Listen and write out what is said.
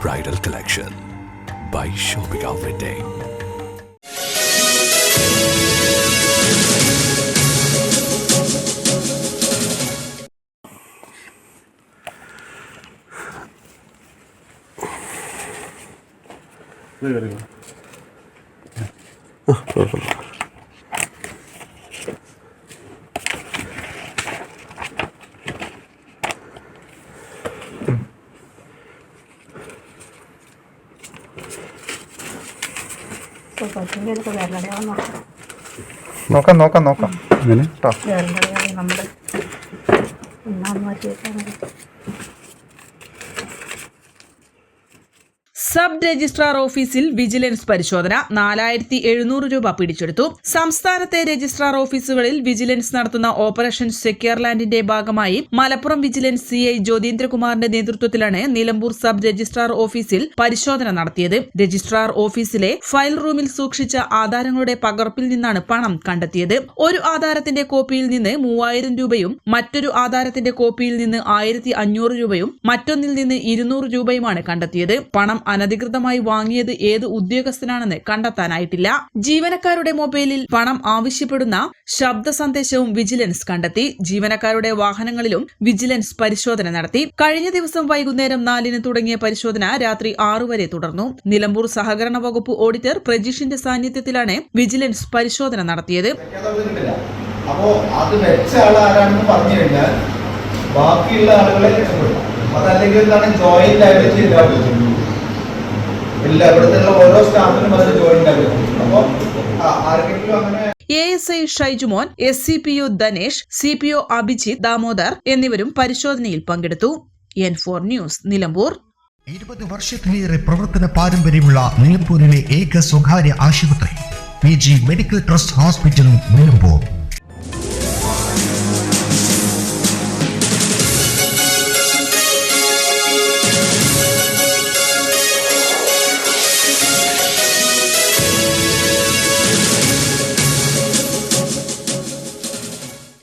bridal collection by Shobika Wedding. കൊച്ചിൻ്റെ അടുത്ത് വിരലടയാളം നോക്കാം നോക്കാം. നോക്കാം നോക്കാം കേട്ടോ നമ്മുടെ ഒന്നാം മാറ്റിയേക്കാൻ സബ് രജിസ്ട്രാർ ഓഫീസിൽ വിജിലൻസ് പരിശോധന നാലായിരത്തി എഴുന്നൂറ് രൂപ പിടിച്ചെടുത്തു. സംസ്ഥാനത്തെ രജിസ്ട്രാർ ഓഫീസുകളിൽ വിജിലൻസ് നടത്തുന്ന ഓപ്പറേഷൻ സെക്യൂർലാൻഡിന്റെ ഭാഗമായി മലപ്പുറം വിജിലൻസ് സിഐ ജ്യോതീന്ദ്രകുമാറിന്റെ നേതൃത്വത്തിലാണ് നിലമ്പൂർ സബ് രജിസ്ട്രാർ ഓഫീസിൽ പരിശോധന നടത്തിയത്. രജിസ്ട്രാർ ഓഫീസിലെ ഫയൽ റൂമിൽ സൂക്ഷിച്ച ആധാരങ്ങളുടെ പകർപ്പിൽ നിന്നാണ് പണം കണ്ടെത്തിയത്. ഒരു ആധാരത്തിന്റെ കോപ്പിയിൽ നിന്ന് മൂവായിരം രൂപയും മറ്റൊരു ആധാരത്തിന്റെ കോപ്പിയിൽ നിന്ന് ആയിരത്തി രൂപയും മറ്റൊന്നിൽ നിന്ന് ഇരുന്നൂറ് രൂപയുമാണ് കണ്ടെത്തിയത്. പണം അനധികൃതമായി വാങ്ങിയത് ഏത് ഉദ്യോഗസ്ഥനാണെന്ന് കണ്ടെത്താനായിട്ടില്ല. ജീവനക്കാരുടെ മൊബൈലിൽ പണം ആവശ്യപ്പെടുന്ന ശബ്ദ സന്ദേശവും വിജിലൻസ് കണ്ടെത്തി. ജീവനക്കാരുടെ വാഹനങ്ങളിലും വിജിലൻസ് പരിശോധന നടത്തി. കഴിഞ്ഞ ദിവസം വൈകുന്നേരം നാലിന് തുടങ്ങിയ പരിശോധന രാത്രി ആറു വരെ തുടർന്നു. നിലമ്പൂർ സഹകരണ വകുപ്പ് ഓഡിറ്റർ പ്രജീഷിന്റെ സാന്നിധ്യത്തിലാണ് വിജിലൻസ് പരിശോധന നടത്തിയത്. അപ്പോ അത് വെച്ച ആൾ ആരാണെന്ന് പറഞ്ഞു കഴിഞ്ഞാൽ ബാക്കിയുള്ള ആളുകളെ രക്ഷപ്പെടും അതല്ലെങ്കിൽ എന്താണ് ജോയിന്റ് ആയിട്ട് ചെയ്താൽ ഇവിടുത്തെ ഓരോ സ്റ്റാഫിനും അതിന് ജോയിന്റ് ആയിട്ട് അപ്പോ ആർക്കെങ്കിലും അങ്ങനെ A S I Shaijumon S C P O Dhanesh C P O Abhijith Damodar എന്നിവരും പരിശോധനയിൽ പങ്കെടുത്തു. N four news Nilambur. ഇരുപത് വർഷത്തിലേറെ പ്രവർത്തന പാരമ്പര്യമുള്ള നിലമ്പൂരിലെ ഏക സ്വകാര്യ ആശുപത്രി P G medical trust hospital Nilambur.